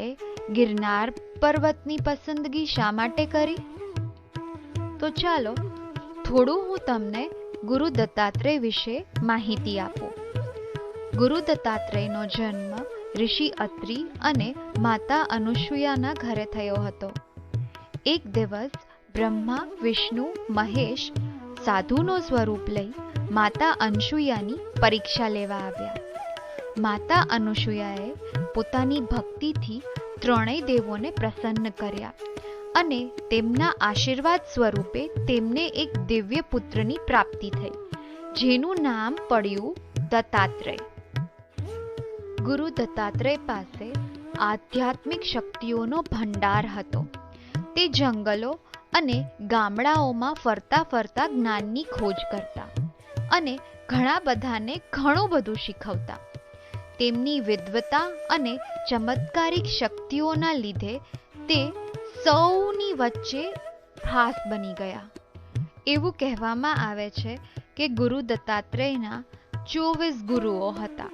માટે ગિરનાર પર્વતની પસંદગી શા માટે કરી? તો ચાલો, થોડું હું તમને ગુરુ દત્તાત્રેય વિશે માહિતી આપું. ગુરુ દત્તાત્રેયનો જન્મ ઋષિ અત્રી અને માતા અનુસૂયાના ઘરે થયો હતો. એક દિવસ બ્રહ્મા, વિષ્ણુ, મહેશ સાધુનો સ્વરૂપ લઈ માતા અનસૂયાની પરીક્ષા લેવા આવ્યા. માતા અનુસૂયાએ પોતાની ભક્તિથી ત્રણેય દેવોને પ્રસન્ન કર્યા અને તેમના આશીર્વાદ સ્વરૂપે તેમને એક દિવ્ય પુત્રની પ્રાપ્તિ થઈ, જેનું નામ પડ્યું દત્તાત્રેય. ગુરુ દત્તાત્રેય પાસે આધ્યાત્મિક શક્તિઓનો ભંડાર હતો. તે જંગલો અને ગામડાઓમાં ફરતા ફરતા જ્ઞાનની ખોજ કરતા અને ઘણા બધાને ઘણું બધું શીખવતા. તેમની વિદ્વતા અને ચમત્કારિક શક્તિઓના લીધે તે સૌની વચ્ચે ખાસ બની ગયા. એવું કહેવામાં આવે છે કે ગુરુ દત્તાત્રેયના ચોવીસ ગુરુઓ હતા.